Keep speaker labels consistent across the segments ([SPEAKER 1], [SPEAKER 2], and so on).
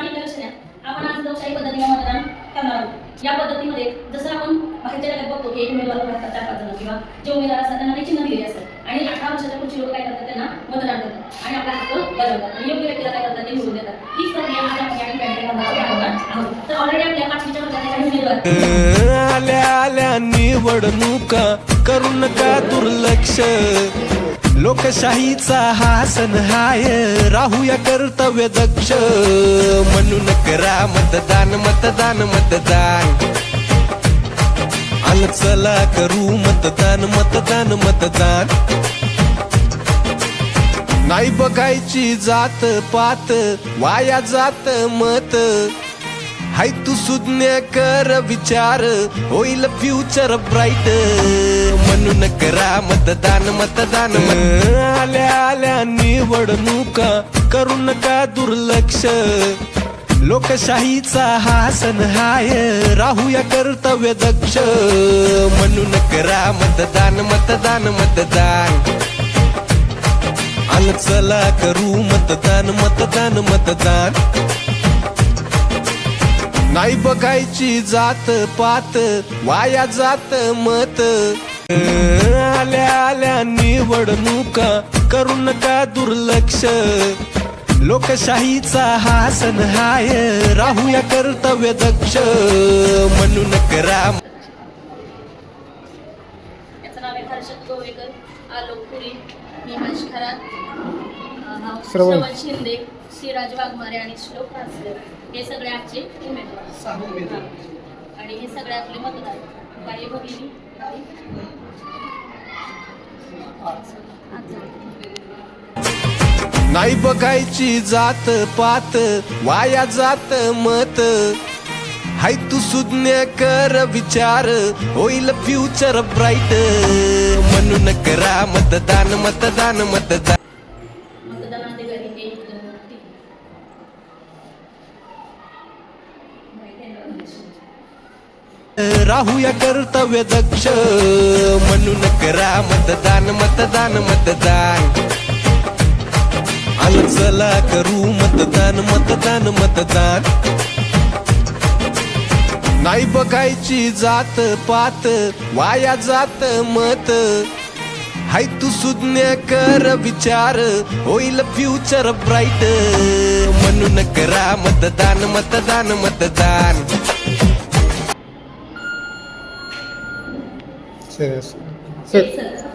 [SPEAKER 1] आणि आपल्या लक्षात आपण आज लोकशाही पद्धतीने मतदान करणार आहोत. या पद्धतीमध्ये जसं आपण बाहेरच्या जगात बघतो की एक उमेदवार उभे असतात चार पाच जण किंवा जे उमेदवार असतात त्यांना चिन्ह दिलेली असतात. आणि अठरा वर्षाच्या पुढची लोक काय करतात त्यांना मतदान करतात. आणि आपला हक्क बजावतात. आणि योग्य व्यक्तीला काय करतात ते निवडून देतात. हीच प्रक्रिया आज आपण या ठिकाणी आहोत. तर ऑलरेडी आपल्या पाचवीच्या वर्गातले काही उमेदवार
[SPEAKER 2] आल्या आल्या निवडणुका. करू नका दुर्लक्ष? लोकशाहीचा हा सण हाय राहूया कर्तव्य दक्ष. म्हणून करा मतदान मतदान मतदान. आल चला करू मतदान मतदान मतदान. नाही बघायची जात पात वाया जात मत. हाय तू सुज्ञ कर विचार होईल फ्युचर ब्राईट म्हणून करा मतदान मतदान. आल्या आल्या निवडणुका करू नका दुर्लक्ष. लोकशाहीचा हा सण हाय राहूया कर्तव्य दक्ष. म्हणून करा मतदान मतदान मतदान. आल चला करू मतदान मतदान मतदान. नाही बघायची जात पात वाया जात मत. आल्या आल्या निवडणुका करू नका दुर्लक्ष. लोकशाहीचा हा सण हाय राहूया कर्तव्य दक्ष. म्हणून करा.
[SPEAKER 1] हर्षद गोवेकर आलोक पुरी. श्रवण शिंदे. श्रीराज वाघमारे आणि श्लोक कासले हे सगळे आजचे उमेदवार. हां. आणि हे सगळे आपले मतदार. बाई भगिनी बाई.
[SPEAKER 2] नाही बघायची जात पात वाया जात मत. हाय तू सुज्ञ कर विचार होईल फ्युचर ब्राईट म्हणून करा मतदान मतदान मतदान.
[SPEAKER 1] मतदानाधिकारी एक दोन तीन
[SPEAKER 2] राहूया कर्तव्य दक्ष. म्हणून करा मतदान मतदान मतदान. आलं चला करू मतदान मतदान मतदान. नाही बघायची जात पात वाया जात मत. हाय तू सुज्ञ कर विचार होईल फ्युचर ब्राईट म्हणून करा मतदान मतदान मतदान.
[SPEAKER 3] सर सर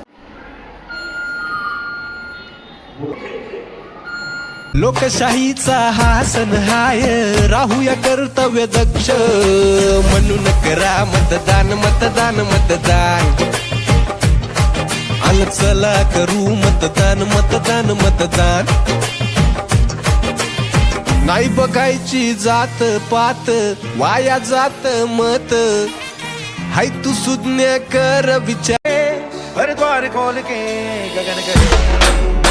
[SPEAKER 2] लोकशाहीचा हा सण हाय. राहूया कर्तव्य दक्ष. म्हणून करा मतदान मतदान मतदान. आल चला करू मतदान मतदान मतदान. नाही बघायची जात पात. वाया जात मत. हाय तू सुज्ञ कर विचार.
[SPEAKER 4] हरिद्वार खोल के गगन करे